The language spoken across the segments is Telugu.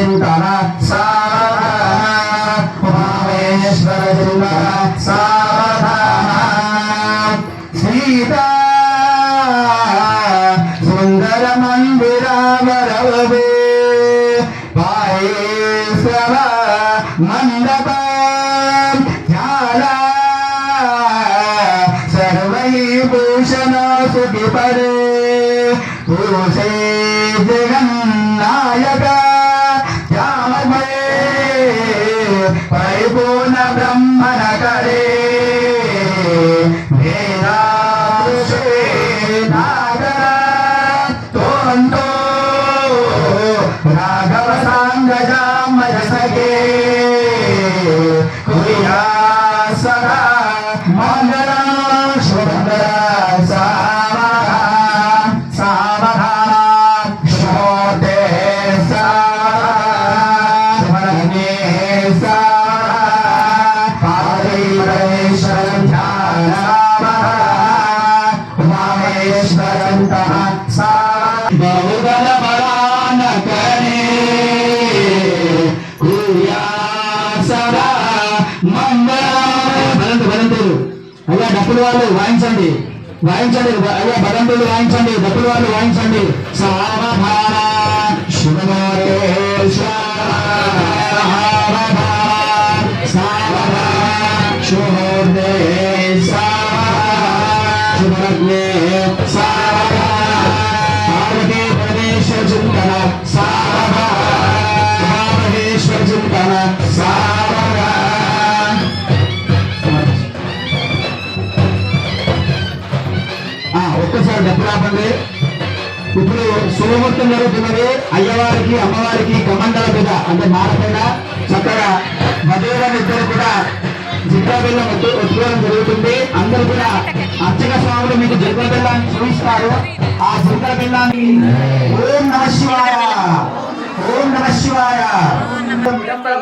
చింతన సావధాన ఉమామేశ్వర చింతన సావధాన సీతా సుందర మందిరామరవే పాయేశ్వర మండప ధ్యాన సర్వైభూషణ సుఖి పరే పురుషే జగన్ అయ్యా డప్పులు వాళ్ళు వాయించండి. వాయించండి అయ్యా బలంతులు వాయించండి డప్పులు వాళ్ళు వాయించండి. సావధాన శుభోదయ ఒక్కసారి ఇప్పుడు శుభముహూర్తం జరుగుతున్నది. అయ్యవారికి అమ్మవారికి కమండల మీద అంటే మాల పైన చక్కగా వధువులను ఇద్దరు కూడా జిల్లా బెల్లం ఒత్తుకోవడం జరుగుతుంది. అందరూ కూడా అర్చక స్వాములు మీకు జిల్లా బెల్లాన్ని చూపిస్తారు. ఆ జిల్లా బెల్లాన్ని ఓం నమ శివాయ. ఓం నమ శివాయ.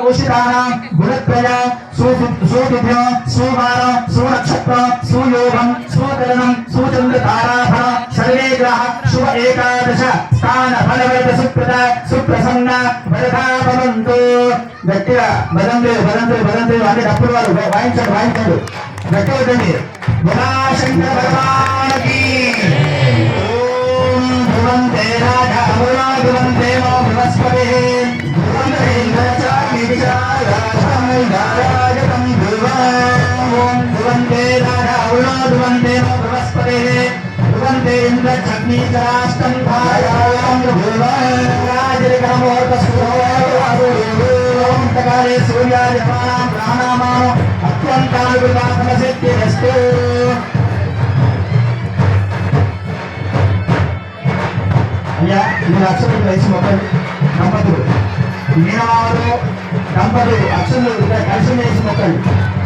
భూషితానాం గుణత్రయ సూతిభ్యం సుమానం సునక్షత్రం సుయోగం సుకరణం సుచంద్ర తారాభ సర్వే గ్రహ శుభ ఏకాదశ స్థాన ఫలవేద సుప్రద సుప్రసన్న వరదా లేదు గట్టిగా లేదు బదంతులు లేదు అంటే డప్పులు వాళ్ళు వాయించండి వాయించండి. గట్టిగా వద్దండి. శంకర భగవానికి ఓం భువంతే రాజా భువంతే నో బృహస్పతి. భువంతే ఇంద్రచామి విచారాజం ఓం భువంతే ఇంద్రచగ్ని చరాష్టం ధాయాం భువరాజరికమోర్త సుఖోకాలే సూర్యాదిమానం ప్రాణామానం అత్యంతానుగుణాత్మ అయ్యా మీరు అక్షరం వేసి మొక్కలు దంపతులు మీనవారు దంపతులు అక్షరులు కలిసి వేసి మొక్కలు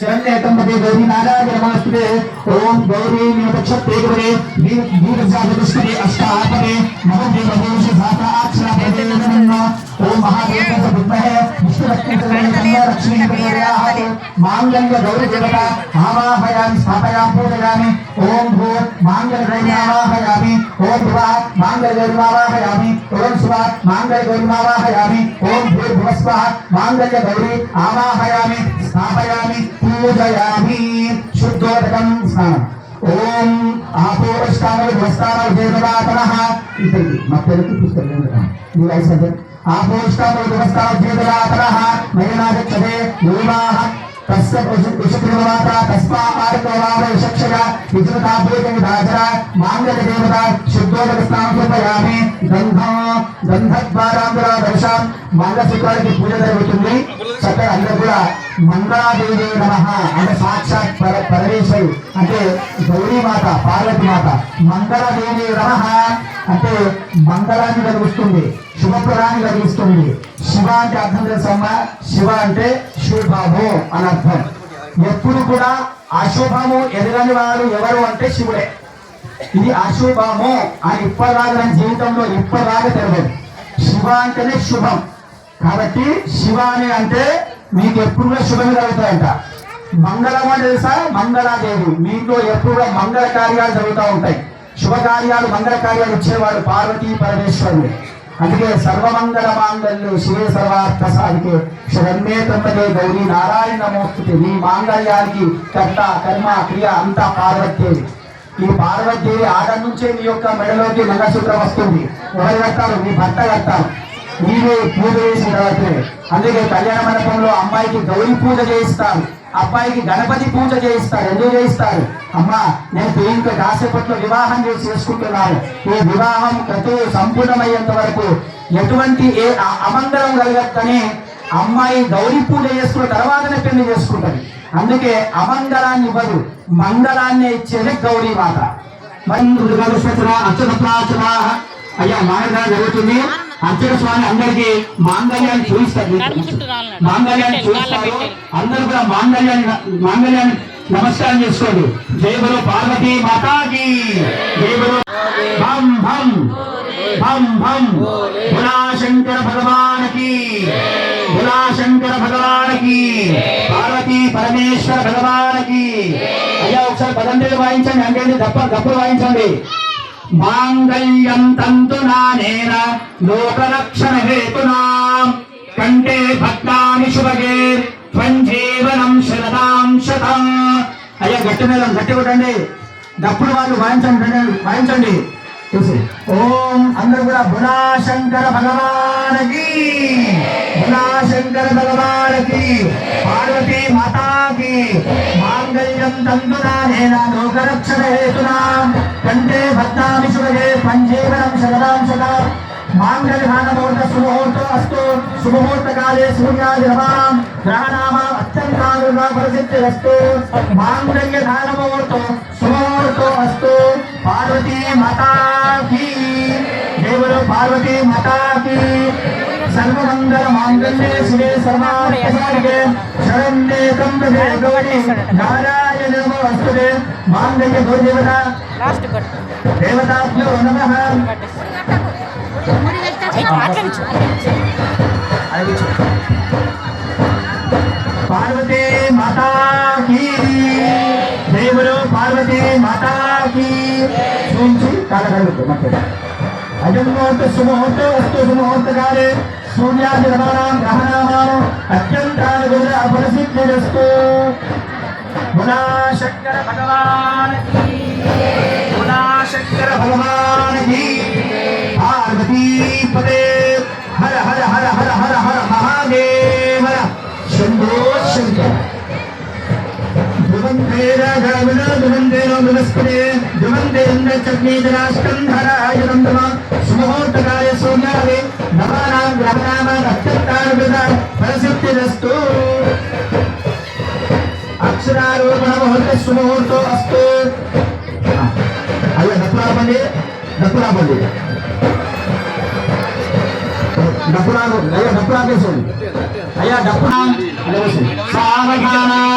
ಶರಣ್ಯ ತಂಪತಿ ಗೌರಿ ನಾರಾಯಣ ನಮಸ್ತೆ ಓಂ ಗೌರಿ ನಿರಪಕ್ಷ ತೇಗವರೆ ದೀರ್ಘಾಧಿಷ್ಠಿ ಅಷ್ಟಾಪನೆ ಮಹೋದ್ಯ ಮಹೇಶ ಸಾತಾಕ್ಷರ ಪ್ರದೇವನನ್ನ ಓಂ ಮಹಾದೇವಸ ವಿದ್ಮಹೆ ಲಕ್ಷ್ಮೀ ಮಾಂಗಲ್ಯ ಗೌರಿ ದೇವತಾ ಆವಾಹಯಾಮಿ ಸ್ಥಾಪಯಾಮಿ ಪೂಜಯಾಮಿ ఓం భూ మాంగళ్య గౌరీ ఆవాహయామి ఓం భువ మాంగళ్య గౌరీ ఆవాహయామి ఓం శివ మాంగళ్య గౌరీ ఆవాహయామి ఓం భూ భువస్వ మాంగళ్య గౌరీ ఆవాహయామి స్థాపయామి పూజయామి శుద్ధోదకం స్నానం ఓం ఆపోష్టాములు భ్రష్టాములు దేవదాతనః ఇతరికి మా పేరుకి పుస్తకం ఏంటంటే మీరు ఐదు ఆపోష్టాములు భ్రష్టాములు దేవదాతనః నయనాగచ్చతే యూమాః తస్య విషక్రిమమాత తస్మా ఆర్కవామ విషక్షయ విజృతాభూతం రాజర మాంగళ దేవత శుద్ధోదక స్నానం చూపయామి గంధం గంధద్వారాంబుల దర్శం పూజ జరుగుతుంది చక్కగా అందరూ కూడా మంగళాదేవి నమ అంటే సాక్షాత్ పర పరమేశ్వరు అంటే గౌరీ మాత పార్వతి మాత. మంగళదేవి నమ అంటే మంగళాన్ని కలిగిస్తుంది శుభప్రదాన్ని కలిగిస్తుంది. శివ అంటే అర్థం తెలుసమ్మా? శివ అంటే శుభము అని అర్థం. ఎప్పుడు కూడా అశుభము ఎదగని వారు ఎవరు అంటే శివుడే. ఇది అశుభము అని ఇప్పటిదాకా నా జీవితంలో ఇప్పటిదాకా తెలియదు. శివ అంటేనే శుభం. కాబట్టి శివ అని అంటే మీకు ఎప్పుడుగా కూడా శుభం కలుగుతాయంట మంగళం అని తెలుసా? మంగళాదేవి. మీతో ఎప్పుడు మంగళ కార్యాలు జరుగుతూ ఉంటాయి. శుభకార్యాలు మంగళ కార్యాలు ఇచ్చేవాడు పార్వతీ పరమేశ్వరుడు. అందుకే సర్వమంగళ మాంగళ్యం శివే సర్వార్థ సాధికే శరణ్యే త్రంబకే గౌరీ నారాయణ నమోస్తుతి నీ మాంగళ్యానికి కర్త కర్మ క్రియ అంతా పార్వతీదేవి ఈ పార్వతీదేవి ఆడ నుంచే మీ యొక్క మెడలోకి మంగళసూత్రం వస్తుంది. ఎవరు కట్టారు మీ భర్త కట్టారు నీవే పూజ చేసిన తర్వాతే అందుకే కళ్యాణ మండపంలో అమ్మాయికి గౌరీ పూజ చేయిస్తారు. అబ్బాయికి గణపతి పూజ చేయిస్తారు. ఎందుకు చేయిస్తారు? అమ్మా నేను ఇంకా కాసేపట్లో వివాహం చేసి చేసుకుంటున్నాను. ఈ వివాహం ప్రతి సంపూర్ణమయ్యేంత వరకు ఎటువంటి ఏ అమంగళం కలగక్కనే అమ్మాయి గౌరీ పూజ చేసుకున్న తర్వాతనే పెళ్ళి చేసుకుంటుంది. అందుకే అమంగళాన్ని ఇవ్వదు. మంగళాన్ని ఇచ్చేది గౌరీ మాత. మరి అర్చన అయ్యా మానగా జరుగుతుంది. అర్చక స్వామి అందరికి మాంగళ్యాన్ని చూపిస్తారు. మాంగళ్యాన్ని చూపిస్తారు. అందరూ కూడా మాంగళ్యాన్ని మాంగళ్యాన్ని నమస్కారం చేసుకోండి. జయబలో పార్వతీ మాతాకి. జయబలో భం భం భం భం. భులాశంకర భగవానకి భులాశంకర భగవానకి పార్వతీ పరమేశ్వర భగవానకి. అయ్యా ఒకసారి పదండేలు వాయించండి. అంటే దప్ప దప్పులు వాయించండి. మాంగళ్యం తంతునానేన లోకరక్షణ హేతునా కంటే భక్తాని శుభగే త్వంజీవనం శరదాం శతం. అయ్యా గట్టి మీద గట్టి కొట్టండి. డప్పుడు వాళ్ళు వాయించండి వాయించండి. చూసి ఓం అందరు కూడా బులాశంకర భగవానకి బులాశంకర భగవానకి పార్వతీ మాతాకి మాంగళ్యం తంతునా నేనా లోకరక్షణ హేతునా పంజీవనం శరదాం శతం మాంగళ్యముహూర్త శుభముహూర్త అస్తు శుభముహూర్త కాలే సూర్యాది రమాం గ్రహణామ అత్యంతానుగా ప్రసిద్ధిరస్తు మాంగళ్య ధానముహూర్తం శుభముహూర్త అస్తు పార్వతీ మాతాకి దేవుడు పార్వతీ మాతాకి సర్వమంగళ మాంగళ్యే శివే సర్వార్థసాధికే శరణ్యే త్రంబకే గౌరీ నారాయణ నమోస్తుతే మాంగళ్య గౌదేవత పార్వతీ మాతా దేవుడు పార్వతీ మాతా కీ. కాలగలుగుతూ మధ్య అజముహూర్త శుభముహూర్త వస్తు శుభముహూర్త కాలే సూర్యాది రమాణం గ్రహణామాను అత్యంతానుగుణ ఫలసిద్ధిరస్తు బులా శంకర భగవాన్ బులా पार्वती हर हर हर हर हर हर महादेव शंभो शंकर। नमस्ते। ध्रुवन्तेन्द्र चग्नेजराष्टन्धरायणं नमः। सुमुहूर्तकाय सूर्यावे नवानां ग्रहणामान् अत्यन्तार्विदान् फलसिद्धिरस्तु अक्षरारोपणमुहूर्तः सुमुहूर्तो अस्तु। अयं नपुरा पण्डित नपुरा पण्डित సుముహూర్తో రాదు అయ్యా దప్పురాబండి దప్పురాబండి అయ్యా డప్పురాకేసండి అయ్యా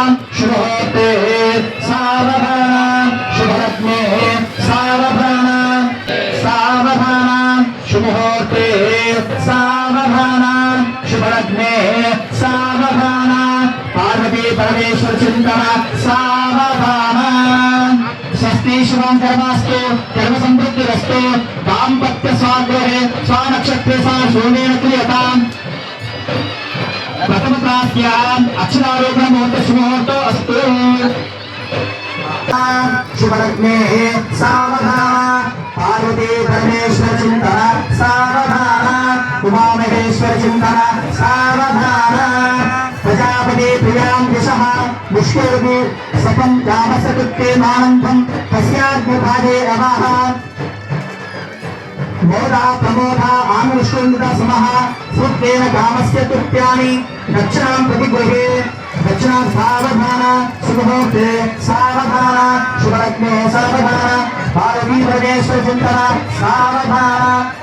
स्त्रीशुभं कर्मास्तु कर्मसम्पृप्तिरस्तु दाम्पत्यस्वाग्रहे स्वानक्षत्रे सा शून्येन क्रियताम्। प्रथमप्राप्त्याम् अक्षरारोपणमुहूर्तशुभमुहूर्तो अस्तु। शुभलग्नेः सावधान पार्वती परमेश्वरचिन्तन, सावधाः, उमामहेश्वरचिन्तन, सा त्वं रामसकृत्येमानन्तं तस्याग्निभागे अवाह मोदा प्रमोदा आमृष्णुन्दसमः सूत्रेण कामस्य कृत्यानि दक्षिणां प्रति गृहे सावधाना सावधान सावधाना सावधान सावधाना। भारवी भारती परमेश्वरचिन्तन सावधाना।